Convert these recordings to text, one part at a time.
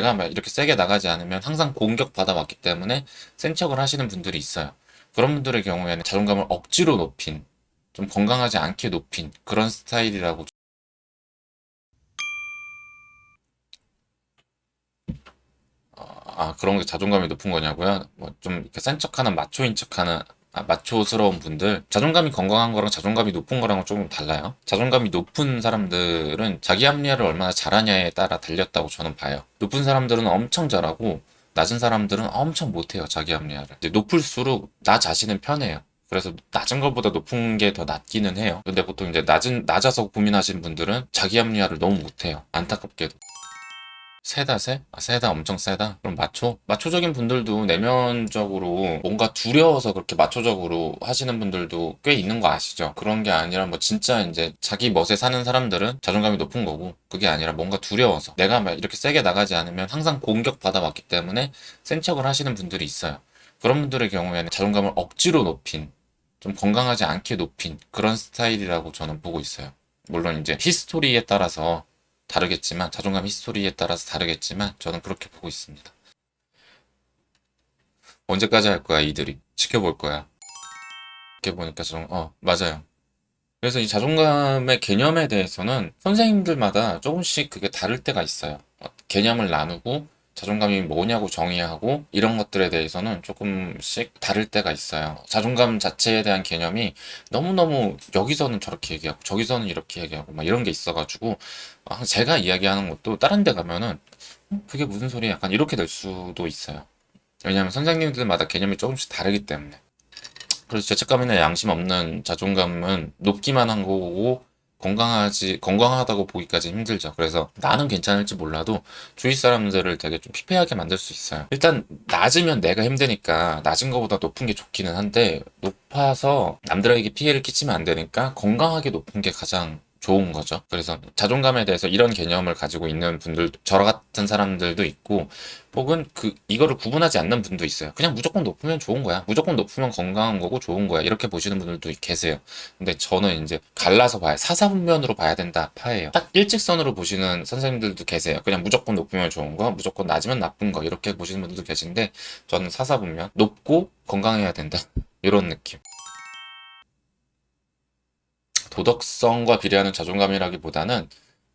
내가 막 이렇게 세게 나가지 않으면 항상 공격받아 왔기 때문에 센 척을 하시는 분들이 있어요. 그런 분들의 경우에는 자존감을 억지로 높인, 좀 건강하지 않게 높인 그런 스타일이라고 아, 그런 게 자존감이 높은 거냐고요? 뭐 좀 이렇게 센 척하는 마초인 척하는 아, 마초스러운 분들 자존감이 건강한 거랑 자존감이 높은 거랑은 조금 달라요. 자존감이 높은 사람들은 자기 합리화를 얼마나 잘하냐에 따라 달렸다고 저는 봐요. 높은 사람들은 엄청 잘하고 낮은 사람들은 엄청 못해요. 자기 합리화를. 높을수록 나 자신은 편해요. 그래서 낮은 것보다 높은 게 더 낫기는 해요. 근데 보통 이제 낮은 낮아서 고민하시는 분들은 자기 합리화를 너무 못해요. 안타깝게도. 세다 세? 아, 세다 엄청 세다? 그럼 마초? 마초적인 분들도 내면적으로 뭔가 두려워서 그렇게 마초적으로 하시는 분들도 꽤 있는 거 아시죠? 그런 게 아니라 뭐 진짜 이제 자기 멋에 사는 사람들은 자존감이 높은 거고 그게 아니라 뭔가 두려워서 내가 막 이렇게 세게 나가지 않으면 항상 공격받아 왔기 때문에 센 척을 하시는 분들이 있어요. 그런 분들의 경우에는 자존감을 억지로 높인 좀 건강하지 않게 높인 그런 스타일이라고 저는 보고 있어요. 물론 이제 히스토리에 따라서 다르겠지만 자존감 히스토리에 따라서 다르겠지만 저는 그렇게 보고 있습니다. 언제까지 할 거야 이들이 지켜볼 거야. 이렇게 보니까 좀어 맞아요. 그래서 이 자존감의 개념에 대해서는 선생님들마다 조금씩 그게 다를 때가 있어요. 어, 개념을 나누고 자존감이 뭐냐고 정의하고 이런 것들에 대해서는 조금씩 다를 때가 있어요. 자존감 자체에 대한 개념이 너무너무 여기서는 저렇게 얘기하고 저기서는 이렇게 얘기하고 막 이런 게 있어가지고 아, 제가 이야기하는 것도 다른 데 가면은 음, 그게 무슨 소리야 약간 이렇게 될 수도 있어요. 왜냐하면 선생님들마다 개념이 조금씩 다르기 때문에. 그래서 죄책감이나 양심 없는 자존감은 높기만 한 거고 건강하지 건강하다고 보기까지 힘들죠. 그래서 나는 괜찮을지 몰라도 주위 사람들을 되게 좀 피폐하게 만들 수 있어요. 일단 낮으면 내가 힘드니까 낮은 것보다 높은 게 좋기는 한데 높아서 남들에게 피해를 끼치면 안 되니까 건강하게 높은 게 가장 좋은 거죠. 그래서 자존감에 대해서 이런 개념을 가지고 있는 분들, 저 같은 사람들도 있고, 혹은 그, 이거를 구분하지 않는 분도 있어요. 그냥 무조건 높으면 좋은 거야. 무조건 높으면 건강한 거고 좋은 거야. 이렇게 보시는 분들도 계세요. 근데 저는 이제 갈라서 봐요. 사사분면으로 봐야 된다 파예요. 딱 일직선으로 보시는 선생님들도 계세요. 그냥 무조건 높으면 좋은 거, 무조건 낮으면 나쁜 거. 이렇게 보시는 분들도 계신데, 저는 사사분면. 높고 건강해야 된다. 이런 느낌. 도덕성과 비례하는 자존감이라기보다는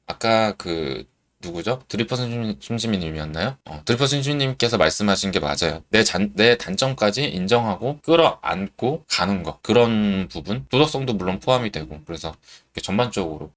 아까 그 누구죠? 드리퍼 심심이님이었나요? 어, 드리퍼 심심님께서 말씀하신 게 맞아요. 내, 잔, 내 단점까지 인정하고 끌어안고 가는 거 그런 부분 도덕성도 물론 포함이 되고 그래서 전반적으로